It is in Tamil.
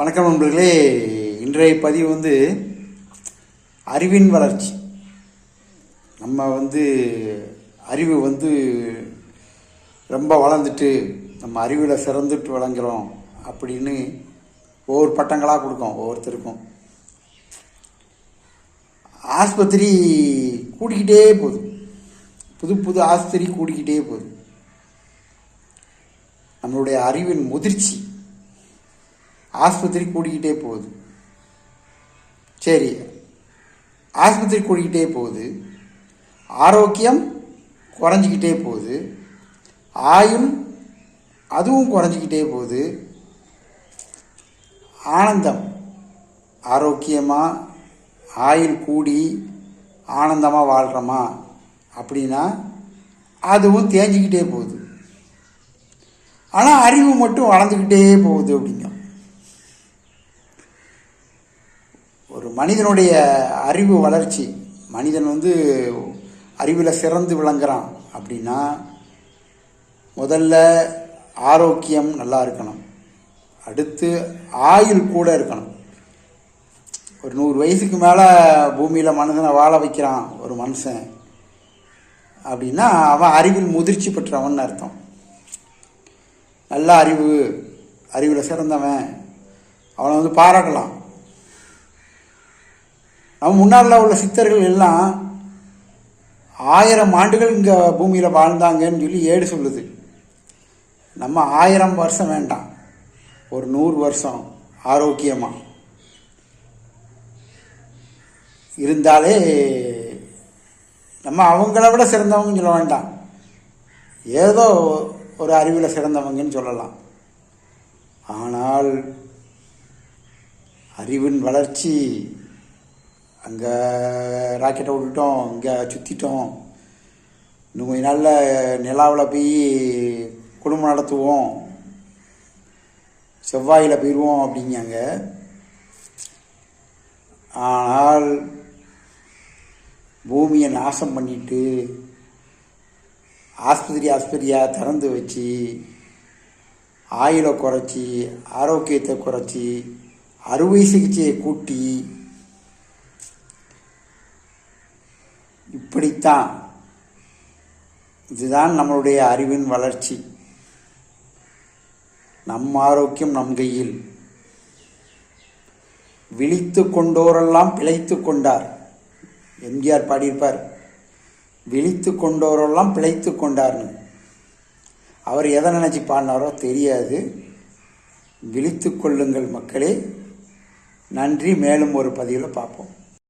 வணக்கம் நண்பர்களே. இன்றைய பதிவு வந்து அறிவின் வளர்ச்சி. நம்ம வந்து அறிவு வந்து ரொம்ப வளர்ந்துட்டு நம்ம அறிவில் சிறந்துட்டு விளங்குறோம் அப்படின்னு ஒவ்வொரு பட்டங்களாக கொடுக்கும் ஒவ்வொருத்தருக்கும். ஆஸ்பத்திரி கூடிக்கிட்டே போகுது. புது புது ஆஸ்பத்திரி கூடிக்கிட்டே போகுது. நம்மளுடைய அறிவின் முதிர்ச்சி ஆஸ்பத்திரி கூடிக்கிட்டே போகுது. சரி. ஆஸ்பத்திரி கூடிக்கிட்டே போகுது. ஆரோக்கியம் குறைஞ்சிக்கிட்டே போகுது. ஆயும் அதுவும் குறைஞ்சிக்கிட்டே போகுது. ஆனந்தம். ஆரோக்கியமாக ஆயுள் கூடி ஆனந்தமாக வாழ்கிறோமா அப்படின்னா அதுவும் தேஞ்சிக்கிட்டே போகுது. ஆனால் அறிவு மட்டும் வளர்ந்துக்கிட்டே போகுது அப்படிங்க ஒரு மனிதனுடைய அறிவு வளர்ச்சி. மனிதன் வந்து அறிவில் சிறந்து விளங்குறான் அப்படின்னா முதல்ல ஆரோக்கியம் நல்லா இருக்கணும். அடுத்து ஆயுள் கூட இருக்கணும். ஒரு நூறு வயசுக்கு மேலே பூமியில் மனிதனை வாழ வைக்கிறான் ஒரு மனுஷன் அப்படின்னா அவன் அறிவில் முதிர்ச்சி பெற்றவன் அர்த்தம். நல்ல அறிவு அறிவில் சிறந்தவன். அவனை வந்து பாராட்டலாம். நம்ம முன்னாடில் உள்ள சித்தர்கள் எல்லாம் ஆயிரம் ஆண்டுகள் இங்கே பூமியில் வாழ்ந்தாங்கன்னு சொல்லி ஏடு சொல்லுது. நம்ம ஆயிரம் வருஷம் வேண்டாம். ஒரு நூறு வருஷம் ஆரோக்கியமாக இருந்தாலே நம்ம அவங்கள விட சிறந்தவங்கன்னு சொல்ல வேண்டாம். ஏதோ ஒரு அறிவில் சிறந்தவங்கன்னு சொல்லலாம். ஆனால் அறிவின் வளர்ச்சி அங்கே ராக்கெட்டை விட்டுட்டோம் இங்கே சுற்றிட்டோம் இன்னும் கொஞ்ச நாளில் நிலாவில் போய் குடும்பம் நடத்துவோம். செவ்வாயில் போயிடுவோம் அப்படிங்காங்க ஆனால் பூமியை நாசம் பண்ணிட்டு ஆஸ்பத்திரி ஆஸ்பத்திரியாக திறந்து வச்சு ஆயுளை குறைச்சி ஆரோக்கியத்தை குறைச்சி அறுவை சிகிச்சையை கூட்டி இப்படித்தான். இதுதான் நம்மளுடைய அறிவின் வளர்ச்சி. நம் ஆரோக்கியம் நம் கையில். விழித்து கொண்டோரெல்லாம் பிழைத்து கொண்டார். எம்ஜிஆர் பாடியிருப்பார். விழித்து கொண்டோரெல்லாம் பிழைத்து கொண்டார்னு. அவர் எதை நினச்சி பாடினாரோ தெரியாது. விழித்து கொள்ளுங்கள் மக்களே. நன்றி. மேலும் ஒரு பதிவில் பார்ப்போம்.